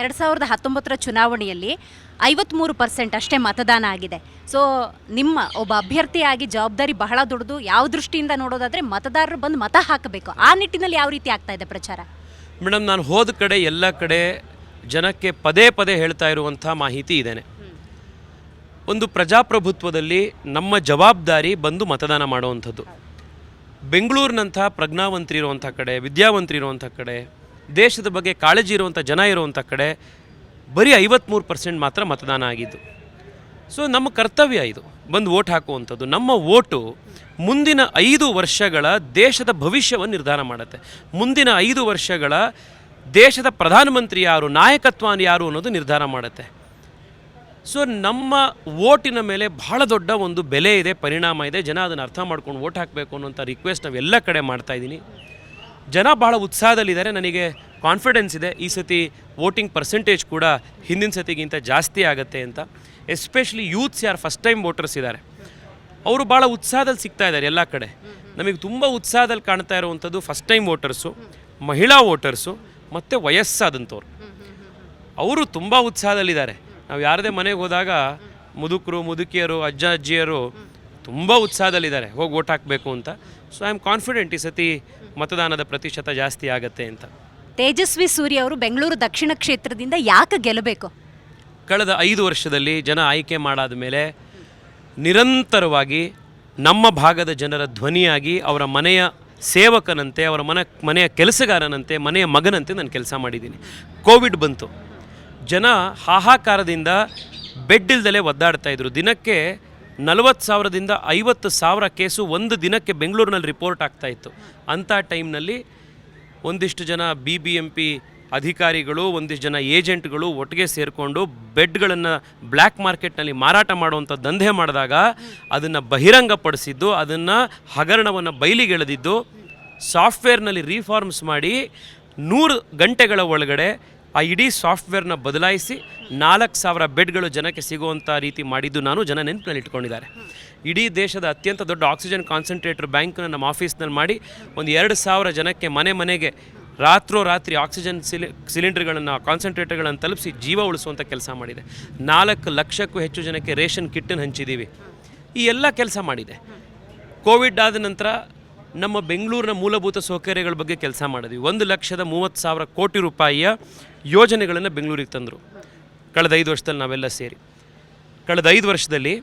ಎರಡು ಸಾವಿರದ ಹತ್ತೊಂಬತ್ತರ ಚುನಾವಣೆಯಲ್ಲಿ ಐವತ್ತ್ಮೂರು ಪರ್ಸೆಂಟ್ ಅಷ್ಟೇ ಮತದಾನ ಆಗಿದೆ. ಸೊ ನಿಮ್ಮ ಒಬ್ಬ ಅಭ್ಯರ್ಥಿಯಾಗಿ ಜವಾಬ್ದಾರಿ ಬಹಳ ದೊಡ್ಡದು. ಯಾವ ದೃಷ್ಟಿಯಿಂದ ನೋಡೋದಾದರೆ ಮತದಾರರು ಬಂದು ಮತ ಹಾಕಬೇಕು. ಆ ನಿಟ್ಟಿನಲ್ಲಿ ಯಾವ ರೀತಿ ಆಗ್ತಾ ಇದೆ ಪ್ರಚಾರ? ಮೇಡಮ್ ನಾನು ಹೋದ ಕಡೆ ಎಲ್ಲ ಕಡೆ ಜನಕ್ಕೆ ಪದೇ ಪದೇ ಹೇಳ್ತಾ ಇರುವಂಥ ಮಾಹಿತಿ ಇದ್ದೇನೆ ಒಂದು ಪ್ರಜಾಪ್ರಭುತ್ವದಲ್ಲಿ ನಮ್ಮ ಜವಾಬ್ದಾರಿ ಬಂದು ಮತದಾನ ಮಾಡುವಂಥದ್ದು. ಬೆಂಗಳೂರಿನಂಥ ಪ್ರಜ್ಞಾವಂತರಿರುವಂಥ ಕಡೆ, ವಿದ್ಯಾವಂತರಿರುವಂಥ ಕಡೆ ದೇಶದ ಬಗ್ಗೆ ಕಾಳಜಿ ಇರುವಂಥ ಜನ ಇರುವಂಥ ಕಡೆ ಬರೀ ಐವತ್ತ್ಮೂರು ಪರ್ಸೆಂಟ್ ಮಾತ್ರ ಮತದಾನ ಆಗಿದ್ದು. ಸೊ ನಮ್ಮ ಕರ್ತವ್ಯ ಇದು. ಬಂದು ಓಟ್ ಹಾಕುವಂಥದ್ದು. ನಮ್ಮ ಓಟು ಮುಂದಿನ ಐದು ವರ್ಷಗಳ ದೇಶದ ಭವಿಷ್ಯವನ್ನು ನಿರ್ಧಾರ ಮಾಡುತ್ತೆ. ಮುಂದಿನ ಐದು ವರ್ಷಗಳ ದೇಶದ ಪ್ರಧಾನಮಂತ್ರಿ ಯಾರು ನಾಯಕತ್ವ ಯಾರು ಅನ್ನೋದು ನಿರ್ಧಾರ ಮಾಡುತ್ತೆ. ಸೊ ನಮ್ಮ ಓಟಿನ ಮೇಲೆ ಬಹಳ ದೊಡ್ಡ ಒಂದು ಬೆಲೆ ಇದೆ, ಪರಿಣಾಮ ಇದೆ. ಜನ ಅದನ್ನು ಅರ್ಥ ಮಾಡ್ಕೊಂಡು ಓಟ್ ಹಾಕಬೇಕು ಅನ್ನೋಂಥ ರಿಕ್ವೆಸ್ಟ್ ನಾವು ಎಲ್ಲ ಕಡೆ ಮಾಡ್ತಾ ಇದ್ದೀನಿ. ಜನ ಬಹಳ ಉತ್ಸಾಹದಲ್ಲಿದ್ದಾರೆ. ನನಗೆ ಕಾನ್ಫಿಡೆನ್ಸ್ ಇದೆ. ಈ ಸತಿ ವೋಟಿಂಗ್ ಪರ್ಸೆಂಟೇಜ್ ಕೂಡ ಹಿಂದಿನ ಸತಿಗಿಂತ ಜಾಸ್ತಿ ಆಗುತ್ತೆ ಅಂತ. ಎಸ್ಪೆಷಲಿ ಯೂತ್ಸ್ ಯಾರು ಫಸ್ಟ್ ಟೈಮ್ ವೋಟರ್ಸ್ ಇದ್ದಾರೆ. ಅವರು ಭಾಳ ಉತ್ಸಾಹದಲ್ಲಿ ಸಿಗ್ತಾ ಇದ್ದಾರೆ ಎಲ್ಲ ಕಡೆ. ನಮಗೆ ತುಂಬ ಉತ್ಸಾಹದಲ್ಲಿ ಕಾಣ್ತಾ ಇರುವಂಥದ್ದು ಫಸ್ಟ್ ಟೈಮ್ ವೋಟರ್ಸು ಮಹಿಳಾ ವೋಟರ್ಸು ಮತ್ತು ವಯಸ್ಸಾದಂಥವ್ರು. ಅವರು ತುಂಬ ಉತ್ಸಾಹದಲ್ಲಿದ್ದಾರೆ. ನಾವು ಯಾರದೇ ಮನೆಗೆ ಹೋದಾಗ ಮುದುಕರು, ಮುದುಕಿಯರು, ಅಜ್ಜ, ಅಜ್ಜಿಯರು ತುಂಬ ಉತ್ಸಾಹದಲ್ಲಿದ್ದಾರೆ. ಹೋಗಿ ಓಟ್ ಹಾಕಬೇಕು ಅಂತ. ಸೊ ಐ ಆಮ್ ಕಾನ್ಫಿಡೆಂಟ್ ಈ ಸತಿ ಮತದಾನದ ಪ್ರತಿಶತ ಜಾಸ್ತಿ ಆಗತ್ತೆ ಅಂತ. ತೇಜಸ್ವಿ ಸೂರ್ಯ ಅವರು ಬೆಂಗಳೂರು ದಕ್ಷಿಣ ಕ್ಷೇತ್ರದಿಂದ ಯಾಕೆ ಗೆಲ್ಲಬೇಕು? ಕಳೆದ ಐದು ವರ್ಷದಲ್ಲಿ ಜನ ಆಯ್ಕೆ ಮಾಡಾದ ಮೇಲೆ ನಿರಂತರವಾಗಿ ನಮ್ಮ ಭಾಗದ ಜನರ ಧ್ವನಿಯಾಗಿ ಅವರ ಮನೆಯ ಸೇವಕನಂತೆ ಅವರ ಮನ ಮನೆಯ ಕೆಲಸಗಾರನಂತೆ ಮನೆಯ ಮಗನಂತೆ ನಾನು ಕೆಲಸ ಮಾಡಿದ್ದೀನಿ. ಕೋವಿಡ್ ಬಂತು. ಜನ ಹಾಹಾಕಾರದಿಂದ ಬೆಡ್ ಇಲ್ದಲೇ ಒದ್ದಾಡ್ತಾ ಇದ್ರು. ದಿನಕ್ಕೆ ನಲವತ್ತು ಸಾವಿರದಿಂದ ಐವತ್ತು ಸಾವಿರ ಕೇಸು ಒಂದು ದಿನಕ್ಕೆ ಬೆಂಗಳೂರಿನಲ್ಲಿ ರಿಪೋರ್ಟ್ ಆಗ್ತಾ ಇತ್ತು. ಅಂಥ ಟೈಮ್ನಲ್ಲಿ ಒಂದಿಷ್ಟು ಜನ ಬಿ ಬಿ ಎಂ ಪಿ ಅಧಿಕಾರಿಗಳು, ಒಂದಿಷ್ಟು ಜನ ಏಜೆಂಟ್ಗಳು ಒಟ್ಟಿಗೆ ಸೇರಿಕೊಂಡು ಬೆಡ್ಗಳನ್ನು ಬ್ಲ್ಯಾಕ್ ಮಾರ್ಕೆಟ್ನಲ್ಲಿ ಮಾರಾಟ ಮಾಡುವಂಥ ದಂಧೆ ಮಾಡಿದಾಗ ಅದನ್ನು ಬಹಿರಂಗಪಡಿಸಿದ್ದು, ಅದನ್ನು ಹಗರಣವನ್ನು ಬಯಲಿಗೆಳೆದಿದ್ದು ಸಾಫ್ಟ್ವೇರ್ನಲ್ಲಿ ರೀಫಾರ್ಮ್ಸ್ ಮಾಡಿ ನೂರು ಗಂಟೆಗಳ ಒಳಗಡೆ ಆ ಇಡೀ ಸಾಫ್ಟ್ವೇರ್ನ ಬದಲಾಯಿಸಿ ನಾಲ್ಕು ಸಾವಿರ ಬೆಡ್ಗಳು ಜನಕ್ಕೆ ಸಿಗುವಂಥ ರೀತಿ ಮಾಡಿದ್ದು ನಾನು ಜನ ನೆನಪಿನಲ್ಲಿ ಇಟ್ಕೊಂಡಿದ್ದಾರೆ. ಇಡೀ ದೇಶದ ಅತ್ಯಂತ ದೊಡ್ಡ ಆಕ್ಸಿಜನ್ ಕಾನ್ಸಂಟ್ರೇಟರ್ ಬ್ಯಾಂಕ್ನ ನಮ್ಮ ಆಫೀಸ್ನಲ್ಲಿ ಮಾಡಿ ಒಂದು ಎರಡು ಸಾವಿರ ಜನಕ್ಕೆ ಮನೆ ಮನೆಗೆ ರಾತ್ರೋ ರಾತ್ರಿ ಆಕ್ಸಿಜನ್ ಸಿಲಿ, ಸಿಲಿಂಡರ್ಗಳನ್ನು, ಕಾನ್ಸಂಟ್ರೇಟರ್ಗಳನ್ನು ತಲುಪಿಸಿ ಜೀವ ಉಳಿಸುವಂಥ ಕೆಲಸ ಮಾಡಿದೆ. ನಾಲ್ಕು ಲಕ್ಷಕ್ಕೂ ಹೆಚ್ಚು ಜನಕ್ಕೆ ರೇಷನ್ ಕಿಟ್ಟನ್ನು ಹಂಚಿದ್ದೀವಿ ಈ ಎಲ್ಲ ಕೆಲಸ ಮಾಡಿದೆ. ಕೋವಿಡ್ ಆದ ನಂತರ ನಮ್ಮ ಬೆಂಗಳೂರಿನ ಮೂಲಭೂತ ಸೌಕರ್ಯಗಳ ಬಗ್ಗೆ ಕೆಲಸ ಮಾಡಿದ್ವಿ. ಒಂದು ಲಕ್ಷದ ಮೂವತ್ತು ಸಾವಿರ ಕೋಟಿ ರೂಪಾಯಿಯ ಯೋಜನೆಗಳನ್ನು ಬೆಂಗಳೂರಿಗೆ ತಂದರು. ಕಳೆದ ಐದು ವರ್ಷದಲ್ಲಿ ನಾವೆಲ್ಲ ಸೇರಿ. ಕಳೆದ ಐದು ವರ್ಷದಲ್ಲಿ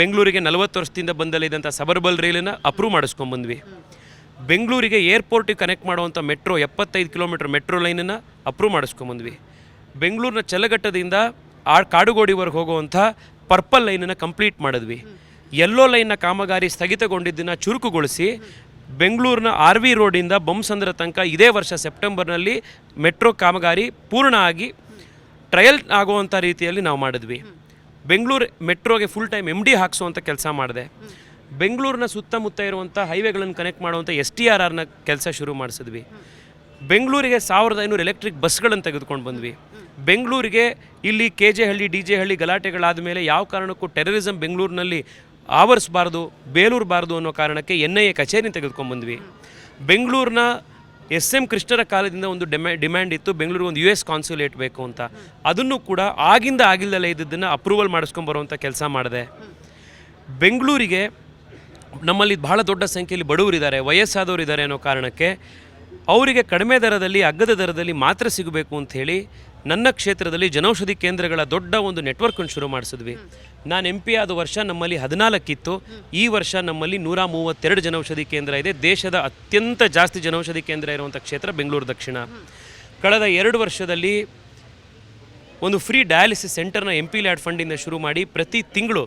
ಬೆಂಗಳೂರಿಗೆ ನಲವತ್ತು ವರ್ಷದಿಂದ ಬಂದಲ್ಲಿದ್ದಂಥ ಸಬರ್ಬಲ್ ರೈಲನ್ನು ಅಪ್ರೂವ್ ಮಾಡಿಸ್ಕೊಂಡ್ಬಂದ್ವಿ ಬೆಂಗಳೂರಿಗೆ ಏರ್ಪೋರ್ಟಿಗೆ ಕನೆಕ್ಟ್ ಮಾಡುವಂಥ ಮೆಟ್ರೋ ಎಪ್ಪತ್ತೈದು ಕಿಲೋಮೀಟರ್ ಮೆಟ್ರೋ ಲೈನನ್ನು ಅಪ್ರೂವ್ ಮಾಡಿಸ್ಕೊಂಬಂದ್ವಿ ಬೆಂಗಳೂರಿನ ಚಲಘಟ್ಟದಿಂದ ಆ ಕಾಡುಗೋಡಿವರೆಗೆ ಹೋಗುವಂಥ ಪರ್ಪಲ್ ಲೈನನ್ನು ಕಂಪ್ಲೀಟ್ ಮಾಡಿದ್ವಿ. ಎಲ್ಲೋ ಲೈನ್ನ ಕಾಮಗಾರಿ ಸ್ಥಗಿತಗೊಂಡಿದ್ದನ್ನು ಚುರುಕುಗೊಳಿಸಿ ಬೆಂಗಳೂರಿನ ಆರ್ ವಿ ರೋಡಿಂದ ಬೊಮ್ಮಸಂದ್ರ ತನಕ ಇದೇ ವರ್ಷ ಸೆಪ್ಟೆಂಬರ್ನಲ್ಲಿ ಮೆಟ್ರೋ ಕಾಮಗಾರಿ ಪೂರ್ಣ ಆಗಿ ಟ್ರಯಲ್ ಆಗುವಂಥ ರೀತಿಯಲ್ಲಿ ನಾವು ಮಾಡಿದ್ವಿ. ಬೆಂಗಳೂರು ಮೆಟ್ರೋಗೆ ಫುಲ್ ಟೈಮ್ ಎಂ ಡಿ ಹಾಕಿಸುವಂಥ ಕೆಲಸ ಮಾಡಿದೆ. ಬೆಂಗಳೂರಿನ ಸುತ್ತಮುತ್ತ ಇರುವಂಥ ಹೈವೇಗಳನ್ನು ಕನೆಕ್ಟ್ ಮಾಡುವಂಥ ಎಸ್ ಟಿ ಆರ್ ಆರ್ನ ಕೆಲಸ ಶುರು ಮಾಡಿಸಿದ್ವಿ. ಬೆಂಗಳೂರಿಗೆ ಸಾವಿರದ ಐನೂರು ಎಲೆಕ್ಟ್ರಿಕ್ ಬಸ್ಗಳನ್ನು ತೆಗೆದುಕೊಂಡು ಬಂದ್ವಿ. ಬೆಂಗಳೂರಿಗೆ ಇಲ್ಲಿ K J Halli D J Halli ಗಲಾಟೆಗಳಾದ ಮೇಲೆ ಯಾವ ಕಾರಣಕ್ಕೂ ಟೆರರಿಸಮ್ ಬೆಂಗಳೂರಿನಲ್ಲಿ ಆವರಿಸಬಾರ್ದು, ಬೇಲೂರಬಾರ್ದು ಅನ್ನೋ ಕಾರಣಕ್ಕೆ ಎನ್ ಐ ಎ ಕಚೇರಿ ತೆಗೆದುಕೊಂಡ್ಬಂದ್ವಿ. ಬೆಂಗಳೂರಿನ ಎಸ್ ಎಂ ಕೃಷ್ಣರ ಕಾಲದಿಂದ ಒಂದು ಡಿಮ್ಯಾ ಡಿಮ್ಯಾಂಡ್ ಇತ್ತು ಬೆಂಗಳೂರು ಒಂದು ಯು ಎಸ್ ಕಾನ್ಸುಲೇಟ್ ಬೇಕು ಅಂತ. ಅದನ್ನು ಕೂಡ ಆಗಿಂದ ಆಗಿಲ್ಲದಲ್ಲೇ ಇದ್ದದ್ದನ್ನು ಅಪ್ರೂವಲ್ ಮಾಡಿಸ್ಕೊಂಬರುವಂಥ ಕೆಲಸ ಮಾಡಿದೆ. ಬೆಂಗಳೂರಿಗೆ ನಮ್ಮಲ್ಲಿ ಬಹಳ ದೊಡ್ಡ ಸಂಖ್ಯೆಯಲ್ಲಿ ಬಡವರಿದ್ದಾರೆ, ವಯಸ್ಸಾದವರಿದ್ದಾರೆ ಅನ್ನೋ ಕಾರಣಕ್ಕೆ ಅವರಿಗೆ ಕಡಿಮೆ ದರದಲ್ಲಿ, ಅಗ್ಗದ ದರದಲ್ಲಿ ಮಾತ್ರ ಸಿಗಬೇಕು ಅಂತ ಹೇಳಿ ನನ್ನ ಕ್ಷೇತ್ರದಲ್ಲಿ ಜನೌಷಧಿ ಕೇಂದ್ರಗಳ ದೊಡ್ಡ ಒಂದು ನೆಟ್ವರ್ಕನ್ನು ಶುರು ಮಾಡಿಸಿದ್ವಿ. ನಾನು ಎಂ ಪಿ ಆದ ವರ್ಷ ನಮ್ಮಲ್ಲಿ ಹದಿನಾಲ್ಕಿತ್ತು. ಈ ವರ್ಷ ನಮ್ಮಲ್ಲಿ ನೂರ ಮೂವತ್ತೆರಡು ಜನೌಷಧಿ ಕೇಂದ್ರ ಇದೆ. ದೇಶದ ಅತ್ಯಂತ ಜಾಸ್ತಿ ಜನೌಷಧಿ ಕೇಂದ್ರ ಇರುವಂಥ ಕ್ಷೇತ್ರ ಬೆಂಗಳೂರು ದಕ್ಷಿಣ. ಕಳೆದ ಎರಡು ವರ್ಷದಲ್ಲಿ ಒಂದು ಫ್ರೀ ಡಯಾಲಿಸಿಸ್ ಸೆಂಟರ್ನ ಎಂ ಪಿ ಲ್ಯಾಡ್ ಫಂಡಿಂದ ಶುರು ಮಾಡಿ ಪ್ರತಿ ತಿಂಗಳು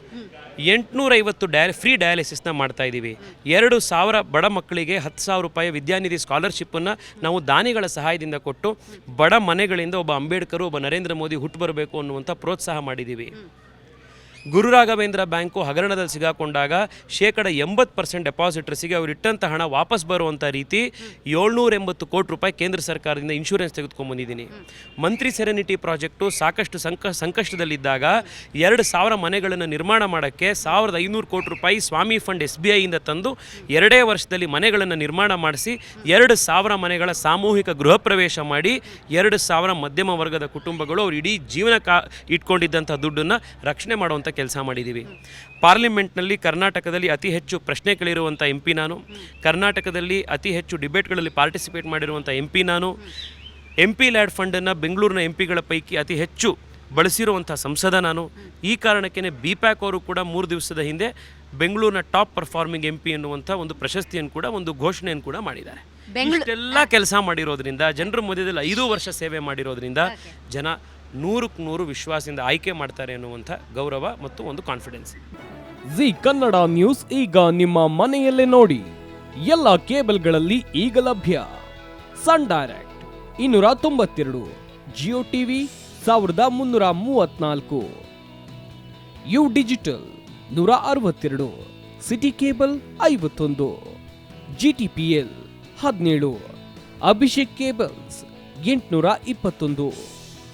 ಎಂಟುನೂರೈವತ್ತು ಡಯ ಫ್ರೀ ಡಯಾಲಿಸಿಸ್ನ ಮಾಡ್ತಾ ಇದ್ದೀವಿ. ಎರಡು ಸಾವಿರ ಬಡ ಮಕ್ಕಳಿಗೆ ಹತ್ತು ಸಾವಿರ ರೂಪಾಯಿ ವಿದ್ಯಾನಿಧಿ ಸ್ಕಾಲರ್ಶಿಪ್ಪನ್ನು ನಾವು ದಾನಿಗಳ ಸಹಾಯದಿಂದ ಕೊಟ್ಟು ಬಡ ಮನೆಗಳಿಂದ ಒಬ್ಬ ಅಂಬೇಡ್ಕರ್, ಒಬ್ಬ ನರೇಂದ್ರ ಮೋದಿ ಹುಟ್ಟು ಬರಬೇಕು ಅನ್ನುವಂಥ ಪ್ರೋತ್ಸಾಹ ಮಾಡಿದ್ದೀವಿ. ಗುರು ರಾಘವೇಂದ್ರ ಬ್ಯಾಂಕು ಹಗರಣದಲ್ಲಿ ಸಿಗಾಕೊಂಡಾಗ ಶೇಕಡ ಎಂಬತ್ತು ಪರ್ಸೆಂಟ್ ಡೆಪಾಸಿಟರ್ಸಿಗೆ ಅವರು ಇಟ್ಟಂಥ ಹಣ ವಾಪಸ್ ಬರುವಂಥ ರೀತಿ ಏಳ್ನೂರ ಎಂಬತ್ತು ಕೋಟಿ ರೂಪಾಯಿ ಕೇಂದ್ರ ಸರ್ಕಾರದಿಂದ ಇನ್ಶೂರೆನ್ಸ್ ತೆಗೆದುಕೊಂಡ್ಬಂದಿದ್ದೀನಿ ಮಂತ್ರಿ ಸೆರೆನಿಟಿ ಪ್ರಾಜೆಕ್ಟು ಸಾಕಷ್ಟು ಸಂಕ, ಸಂಕಷ್ಟದಲ್ಲಿದ್ದಾಗ ಎರಡು ಸಾವಿರ ಮನೆಗಳನ್ನು ನಿರ್ಮಾಣ ಮಾಡೋಕ್ಕೆ ಸಾವಿರದ ಐನೂರು ಕೋಟಿ ರೂಪಾಯಿ ಸ್ವಾಮಿ ಫಂಡ್ ಎಸ್ ಬಿ ಐಯಿಂದ ತಂದು ಎರಡೇ ವರ್ಷದಲ್ಲಿ ಮನೆಗಳನ್ನು ನಿರ್ಮಾಣ ಮಾಡಿಸಿ ಎರಡು ಸಾವಿರ ಮನೆಗಳ ಸಾಮೂಹಿಕ ಗೃಹ ಪ್ರವೇಶ ಮಾಡಿ ಎರಡು ಸಾವಿರ ಮಧ್ಯಮ ವರ್ಗದ ಕುಟುಂಬಗಳು ಅವ್ರು ಇಡೀ ಜೀವನ ಕಾ ಇಟ್ಕೊಂಡಿದ್ದಂಥ ದುಡ್ಡನ್ನು ರಕ್ಷಣೆ ಮಾಡುವಂಥ ಕೆಲಸ ಮಾಡಿದ್ದೀವಿ. ಪಾರ್ಲಿಮೆಂಟ್ನಲ್ಲಿ ಕರ್ನಾಟಕದಲ್ಲಿ ಅತಿ ಹೆಚ್ಚು ಪ್ರಶ್ನೆಗಳಿರುವಂಥ ಎಂ ಪಿ ನಾನು. ಕರ್ನಾಟಕದಲ್ಲಿ ಅತಿ ಹೆಚ್ಚು ಡಿಬೇಟ್ಗಳಲ್ಲಿ ಪಾರ್ಟಿಸಿಪೇಟ್ ಮಾಡಿರುವಂಥ ಎಂ ಪಿ ನಾನು. ಎಂ ಪಿ ಲ್ಯಾಡ್ ಫಂಡನ್ನು ಬೆಂಗಳೂರಿನ ಎಂ ಪಿಗಳ ಪೈಕಿ ಅತಿ ಹೆಚ್ಚು ಬಳಸಿರುವಂಥ ಸಂಸದ ನಾನು. ಈ ಕಾರಣಕ್ಕೇ ಬಿ ಪ್ಯಾಕ್ ಅವರು ಕೂಡ ಮೂರು ದಿವಸದ ಹಿಂದೆ ಬೆಂಗಳೂರಿನ ಟಾಪ್ ಪರ್ಫಾರ್ಮಿಂಗ್ ಎಂ ಪಿ ಎನ್ನುವಂಥ ಒಂದು ಪ್ರಶಸ್ತಿಯನ್ನು ಕೂಡ ಒಂದು ಘೋಷಣೆಯನ್ನು ಕೂಡ ಮಾಡಿದ್ದಾರೆ. ಬೆಂಗಳೂರು ಇಷ್ಟೆಲ್ಲ ಕೆಲಸ ಮಾಡಿರೋದ್ರಿಂದ ಜನರ ಮಧ್ಯದಲ್ಲಿ ಐದು ವರ್ಷ ಸೇವೆ ಮಾಡಿರೋದ್ರಿಂದ ಜನ ನೂರಕ್ಕೆ ನೂರು ವಿಶ್ವಾಸದಿಂದ ಆಯ್ಕೆ ಮಾಡ್ತಾರೆ ಅನ್ನುವಂಥ ಗೌರವ ಮತ್ತು ಒಂದು ಕಾನ್ಫಿಡೆನ್ಸ್ ಜಿ ಕನ್ನಡ ನ್ಯೂಸ್ ಈಗ ನಿಮ್ಮ ಮನೆಯಲ್ಲೇ ನೋಡಿ. ಎಲ್ಲ ಕೇಬಲ್ಗಳಲ್ಲಿ ಈಗ ಲಭ್ಯ. ಸನ್ ಡೈರೆಕ್ಟ್ ಇನ್ನೂರ ತೊಂಬತ್ತೆರಡು, ಜಿಯೋ ಟಿವಿ ಸಾವಿರದ ಮುನ್ನೂರ ಮೂವತ್ನಾಲ್ಕು ಯು ಡಿಜಿಟಲ್ ನೂರ ಅರವತ್ತೆರಡು, ಸಿಟಿ ಕೇಬಲ್ ಐವತ್ತೊಂದು ಜಿ ಟಿ ಪಿ ಎಲ್ ಹದಿನೇಳು, ಅಭಿಷೇಕ್ ಕೇಬಲ್ಸ್ ಎಂಟುನೂರ ಇಪ್ಪತ್ತೊಂದು.